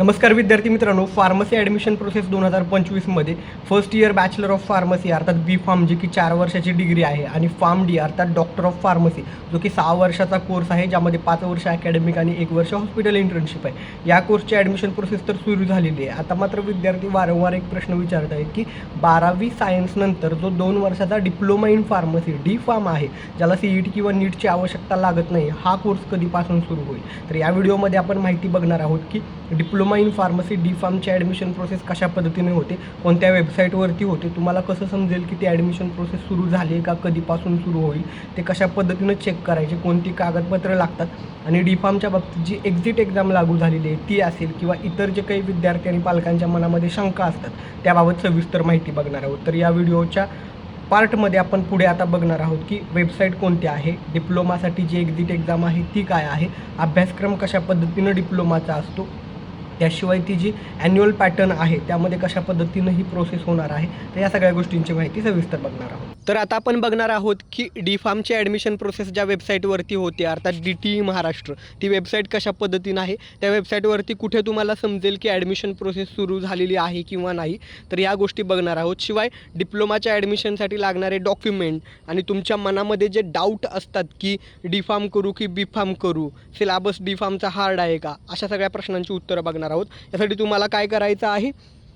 नमस्कार विद्यार्थी मित्रांनो फार्मसी ॲडमिशन प्रोसेस दोन हजार पंचवीसमध्ये first year bachelor of pharmacy अर्थात बी फार्म जी की चार वर्षाची डिग्री आहे आणि फार्म डी अर्थात डॉक्टर ऑफ फार्मसी जो की सहा वर्षाचा कोर्स आहे ज्यामध्ये पाच वर्ष अकॅडमिक आणि एक वर्ष हॉस्पिटल इंटर्नशिप आहे. या कोर्सची ॲडमिशन प्रोसेस तर सुरू झालेली आहे. आता मात्र विद्यार्थी वारंवार एक प्रश्न विचारत आहेत की बारावी सायन्सनंतर जो दोन वर्षाचा diploma in pharmacy D pharm आहे ज्याला सी किंवा नीटची आवश्यकता लागत नाही हा कोर्स कधीपासून सुरू होईल? तर या व्हिडिओमध्ये आपण माहिती बघणार आहोत की डिप्लोमा इन फार्मसी डी फार्मची ॲडमिशन प्रोसेस कशा पद्धतीने होते कोणत्या वेबसाईटवरती होते तुम्हाला कसं समजेल की ती ॲडमिशन प्रोसेस सुरू झाली आहे का कधीपासून सुरू होईल ते कशा पद्धतीनं चेक करायचे कोणती कागदपत्रं लागतात आणि डी फार्मच्या बाबतीत जी एक्झिट एक्झाम लागू झालेली आहे ती असेल किंवा इतर जे काही विद्यार्थी आणि पालकांच्या मनामध्ये शंका असतात त्याबाबत सविस्तर माहिती बघणार आहोत. तर या व्हिडिओच्या पार्टमध्ये आपण पुढे आता बघणार आहोत की वेबसाईट कोणती आहे डिप्लोमासाठी जी एक्झिट एक्झाम आहे ती काय आहे अभ्यासक्रम कशा पद्धतीनं डिप्लोमाचा असतो त्याशिवाय ती जी ॲन्युअल पॅटर्न आहे त्यामध्ये कशा पद्धतीनं ही प्रोसेस होणार आहे तर या सगळ्या गोष्टींची माहिती सविस्तर बघणार आहोत. तर आता आपण बघणार आहोत की डी फार्मची ॲडमिशन प्रोसेस ज्या वेबसाईटवरती होते अर्थात डी टी ई महाराष्ट्र ती वेबसाईट कशा पद्धतीनं आहे? त्या वेबसाईटवरती कुठे तुम्हाला समजेल की ॲडमिशन प्रोसेस सुरू झालेली आहे किंवा नाही? तर या गोष्टी बघणार आहोत. शिवाय डिप्लोमाच्या ॲडमिशनसाठी लागणारे डॉक्युमेंट आणि तुमच्या मनामध्ये जे डाऊट असतात की डी फार्म करू की बी फार्म करू सिलाबस डी फार्मचा हार्ड आहे का? अशा सगळ्या प्रश्नांची उत्तरं बघणार आहोत. यासाठी तुम्हाला काय करायचं आहे?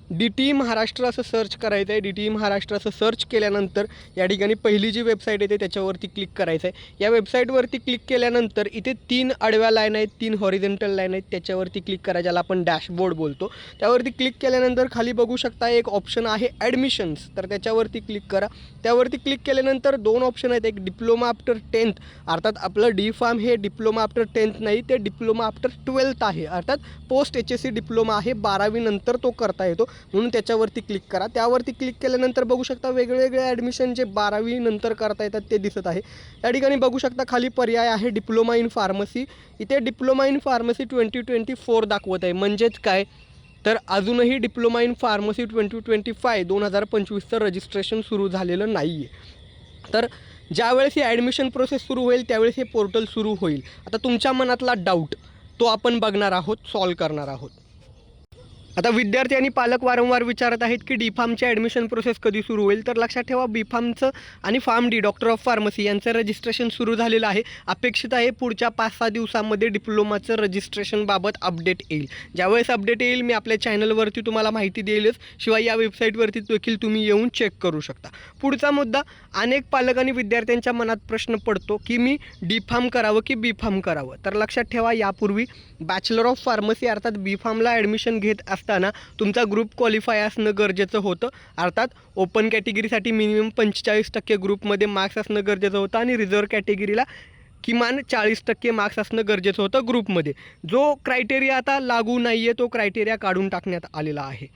डी टी महाराष्ट्र असं सर्च करायचं आहे. डी टी महाराष्ट्र असं सर्च केल्यानंतर या ठिकाणी पहिली जी वेबसाईट येते त्याच्यावरती क्लिक करायचं आहे. या वेबसाईटवरती क्लिक केल्यानंतर इथे तीन आडव्या लाईन आहेत तीन हॉरिझेंटल लाईन आहेत त्याच्यावरती क्लिक करा ज्याला आपण डॅशबोर्ड बोलतो. त्यावरती क्लिक केल्यानंतर खाली बघू शकता एक ऑप्शन आहे ॲडमिशन्स तर त्याच्यावरती क्लिक करा. त्यावरती क्लिक केल्यानंतर दोन ऑप्शन आहेत. एक डिप्लोमा आफ्टर टेन्थ अर्थात आपलं डी फार्म हे डिप्लोमा आफ्टर टेन्थ नाही ते डिप्लोमा आफ्टर ट्वेल्थ आहे. अर्थात post H S C diploma आहे. बारावीनंतर तो करता येतो. म्हणून त्याच्यावरती क्लिक करा. त्यावरती क्लिक केल्यानंतर बघू शकता वेगवेगळे ॲडमिशन जे बारावी नंतर करता येतात ते दिसत आहे. त्या ठिकाणी बघू शकता खाली पर्याय आहे डिप्लोमा इन फार्मसी इथे diploma in pharmacy twenty twenty four दाखवत आहे. म्हणजेच काय? तर अजूनही diploma in pharmacy twenty twenty five दोन हजार पंचवीसचं रजिस्ट्रेशन सुरू झालेलं नाही आहे तर ज्यावेळेस ही ॲडमिशन प्रोसेस सुरू होईल त्यावेळेस हे पोर्टल सुरू होईल. आता तुमच्या मनातला डाऊट तो आपण बघणार आहोत सॉल्व करणार आहोत. आता विद्यार्थी आणि पालक वारंवार विचारत आहेत की डी फार्मची ॲडमिशन प्रोसेस कधी सुरू होईल? तर लक्षात ठेवा बी फार्मचं आणि pharm D doctor of pharmacy यांचं रजिस्ट्रेशन सुरू झालेलं आहे. अपेक्षित आहे पुढच्या पाच सहा दिवसामध्ये डिप्लोमाचं रजिस्ट्रेशनबाबत अपडेट येईल. ज्यावेळेस अपडेट येईल मी आपल्या चॅनलवरती तुम्हाला माहिती देईलच. शिवाय या वेबसाईटवरती देखील तुम्ही येऊन चेक करू शकता. पुढचा मुद्दा अनेक पालक आणि विद्यार्थ्यांच्या मनात प्रश्न पडतो की मी डी फार्म करावं की बी फार्म करावं? तर लक्षात ठेवा यापूर्वी बॅचलर ऑफ फार्मसी अर्थात बी फार्मला ॲडमिशन घेत असताना असताना तुमचा ग्रुप क्वालिफाय असणं गरजेचं होतं. अर्थात ओपन कॅटेगरीसाठी मिनिमम पंचेचाळीस टक्के ग्रुपमध्ये मार्क्स असणं गरजेचं होतं आणि रिझर्व कॅटेगरीला किमान चाळीस टक्के मार्क्स असणं गरजेचं होतं ग्रुपमध्ये जो क्रायटेरिया आता लागू नाही आहे तो क्रायटेरिया काढून टाकण्यात आलेला आहे.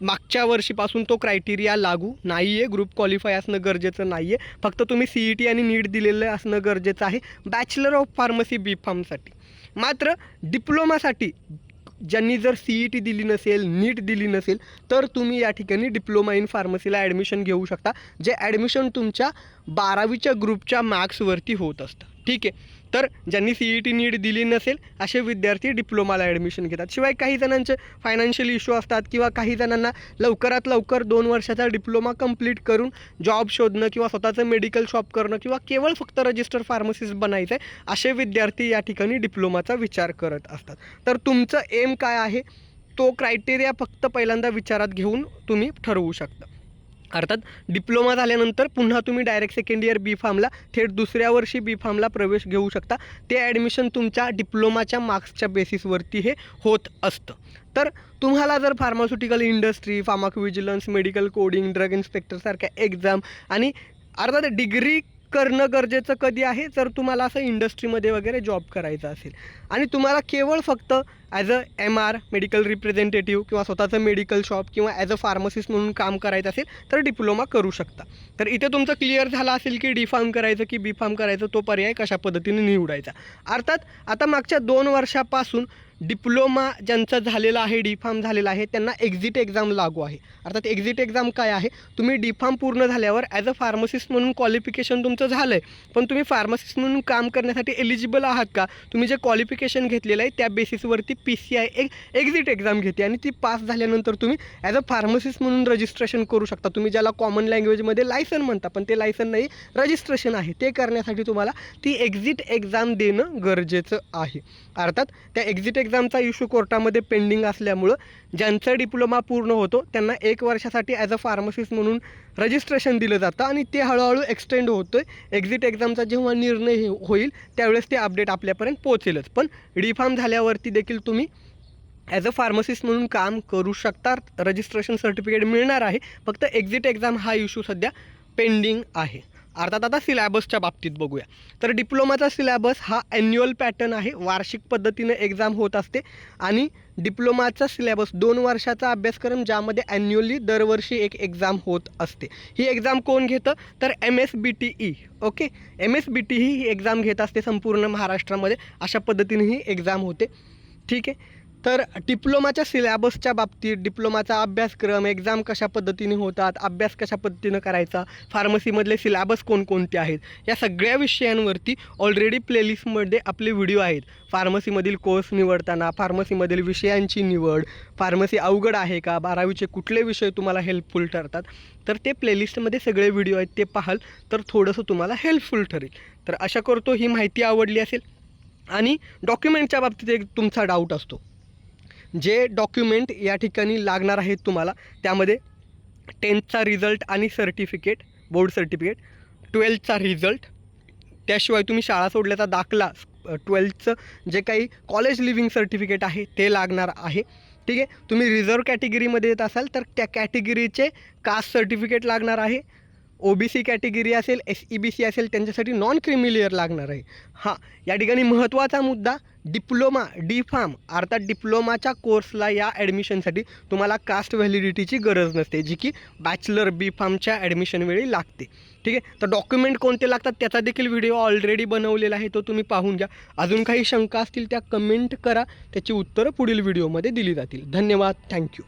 मागच्या वर्षीपासून तो क्रायटेरिया लागू नाही आहे ग्रुप क्वालिफाय असणं गरजेचं नाही आहे फक्त तुम्ही सी ई टी आणि नीट दिलेलं असणं गरजेचं आहे. बॅचलर ऑफ फार्मसी बी फार्मसाठी मात्र डिप्लोमासाठी ज्यांनी जर सी ई टी दिली नसेल नीट दिली नसेल तर तुम्ही या ठिकाणी डिप्लोमा इन फार्मसीला ॲडमिशन घेऊ शकता जे ॲडमिशन तुमच्या बारावीच्या ग्रुपच्या मार्क्सवरती होत असतं. ठीक आहे? तर ज्यांनी सी ई टी नीट दिली नसेल असे विद्यार्थी डिप्लोमाला ॲडमिशन घेतात. शिवाय काही जणांचे फायनान्शियल इश्यू असतात किंवा काही जणांना लवकरात लवकर दोन वर्षाचा डिप्लोमा कंप्लीट करून जॉब शोधणं किंवा स्वतःचं मेडिकल शॉप करणं किंवा केवळ फक्त रजिस्टर फार्मसिस्ट बनायचं आहे असे विद्यार्थी या ठिकाणी डिप्लोमाचा विचार करत असतात. तर तुमचं एम काय आहे? तो क्रायटेरिया फक्त पहिल्यांदा विचारात घेऊन तुम्ही ठरवू शकता. अर्थात डिप्लोमा झाल्यानंतर पुन्हा तुम्ही डायरेक्ट सेकंड इयर बी फार्मला थेट दुसऱ्या वर्षी बी फार्मला प्रवेश घेऊ शकता. ते ॲडमिशन तुमच्या डिप्लोमाच्या मार्क्सच्या बेसिसवरती हे होत असतं. तर तुम्हाला जर pharmaceutical industry pharmacovigilance medical coding drug इन्स्पेक्टरसारख्या exam आणि अर्थात डिग्री करणं गरजेचं कधी आहे? जर तुम्हाला असं इंडस्ट्रीमध्ये वगैरे जॉब करायचा असेल. आणि तुम्हाला केवळ फक्त as a M R medical representative किंवा स्वतःचं मेडिकल शॉप किंवा ॲज अ फार्मसिस्ट म्हणून काम करायचं असेल तर डिप्लोमा करू शकता. तर इथे तुमचं क्लिअर झालं असेल की डी फार्म करायचं की बी फार्म करायचं तो पर्याय कशा पद्धतीने निवडायचा. अर्थात आता मागच्या दोन वर्षापासून डिप्लोमा ज्यांचं झालेला आहे डी फार्म झालेला आहे त्यांना एक्झिट एक्झाम लागू आहे. अर्थात एक्झिट एक्झाम काय आहे? तुम्ही डी फार्म पूर्ण झाल्यावर ॲज अ फार्मसिस्ट म्हणून क्वालिफिकेशन तुमचं झालं आहे पण तुम्ही फार्मसिस्ट म्हणून काम करण्यासाठी एलिजिबल आहात का? तुम्ही जे क्वालिफिकेशन घेतलेलं आहे त्या बेसिसवरती पी सी आय एक एक्झिट एक्झाम घेते आणि ती पास झाल्यानंतर तुम्ही ॲज अ फार्मसिस्ट म्हणून रजिस्ट्रेशन करू शकता. तुम्ही ज्याला कॉमन लँग्वेजमध्ये लायसन म्हणता पण ते लायसन नाही रजिस्ट्रेशन आहे. ते करण्यासाठी तुम्हाला ती एक्झिट एक्झाम देणं गरजेचं आहे. अर्थात त्या एक्झिट एक्झामचा इश्यू कोर्टामध्ये पेंडिंग असल्यामुळं ज्यांचा डिप्लोमा पूर्ण होतो त्यांना एक वर्षासाठी ॲज अ फार्मसिस्ट म्हणून रजिस्ट्रेशन दिलं जातं आणि ते हळूहळू एक्सटेंड होतं आहे एक्झिट एक्झामचा जेव्हा निर्णय हो-, होईल त्यावेळेस ते अपडेट आपल्यापर्यंत पोहोचेलच. पण डिफार्म झाल्यावरती देखील तुम्ही ॲज अ फार्मसिस्ट म्हणून काम करू शकता रजिस्ट्रेशन सर्टिफिकेट मिळणार आहे. फक्त एक्झिट एक्झाम हा इश्यू सध्या पेंडिंग आहे. अर्थात आता सिलॅबसच्या बाबतीत बघूया. तर डिप्लोमाचा सिलॅबस हा ॲन्युअल पॅटर्न आहे. वार्षिक पद्धतीने एक्झाम होत असते. आणि डिप्लोमाचा सिलॅबस दोन वर्षाचा अभ्यासक्रम ज्यामध्ये ॲन्युअली दरवर्षी एक एक्झाम होत असते. ही एक्झाम कोण घेतं? तर M S B T E okay M S B T ही ही एक्झाम घेत असते संपूर्ण महाराष्ट्रामध्ये. अशा पद्धतीने ही एक्झाम होते. ठीक आहे? तर डिप्लोमाच्या सिलॅबसच्या बाबतीत डिप्लोमाचा अभ्यासक्रम एक्झाम कशा पद्धतीने होतात अभ्यास कशा पद्धतीनं करायचा फार्मसीमधले सिलॅबस कोणकोणते आहेत या सगळ्या विषयांवरती ऑलरेडी प्लेलिस्टमध्ये आपले व्हिडिओ आहेत. फार्मसीमधील कोर्स निवडताना फार्मसीमधील विषयांची निवड फार्मसी अवघड आहे का बारावीचे कुठले विषय तुम्हाला हेल्पफुल ठरतात तर ते प्लेलिस्टमध्ये सगळे व्हिडिओ आहेत ते पाहाल तर थोडंसं तुम्हाला हेल्पफुल ठरेल. तर आशा करतो ही माहिती आवडली असेल आणि डॉक्युमेंटच्या बाबतीत एक तुमचा डाऊट असतो. जे डॉक्युमेंट या ठिकाणी लागणार आहेत तुम्हाला त्यामध्ये टेन्थचा रिझल्ट आणि सर्टिफिकेट बोर्ड सर्टिफिकेट ट्वेल्थचा रिझल्ट त्याशिवाय तुम्ही शाळा सोडल्याचा दाखला ट्वेल्थचं जे काही कॉलेज लिव्हिंग सर्टिफिकेट आहे ते लागणार आहे. ठीक आहे? तुम्ही रिझर्व कॅटेगरीमध्ये येत असाल तर त्या कॅटेगरीचे कास्ट सर्टिफिकेट लागणार आहे. ओ बी सी कॅटेगरी असेल एस ई बी सी असेल त्यांच्यासाठी नॉन क्रिमिलियर लागणार आहे. हां या ठिकाणी महत्त्वाचा मुद्दा डिप्लोमा डी फार्म अर्थात डिप्लोमाच्या कोर्सला या ॲडमिशनसाठी तुम्हाला कास्ट व्हॅलिडिटीची गरज नसते जी की बॅचलर बी फार्मच्या ॲडमिशनवेळी लागते. ठीक आहे? तर डॉक्युमेंट कोणते लागतात त्याचा देखील व्हिडिओ ऑलरेडी बनवलेला आहे तो तुम्ही पाहून घ्या. अजून काही शंका असतील त्या कमेंट करा त्याची उत्तरं पुढील व्हिडिओमध्ये दिली जातील. धन्यवाद. थँक्यू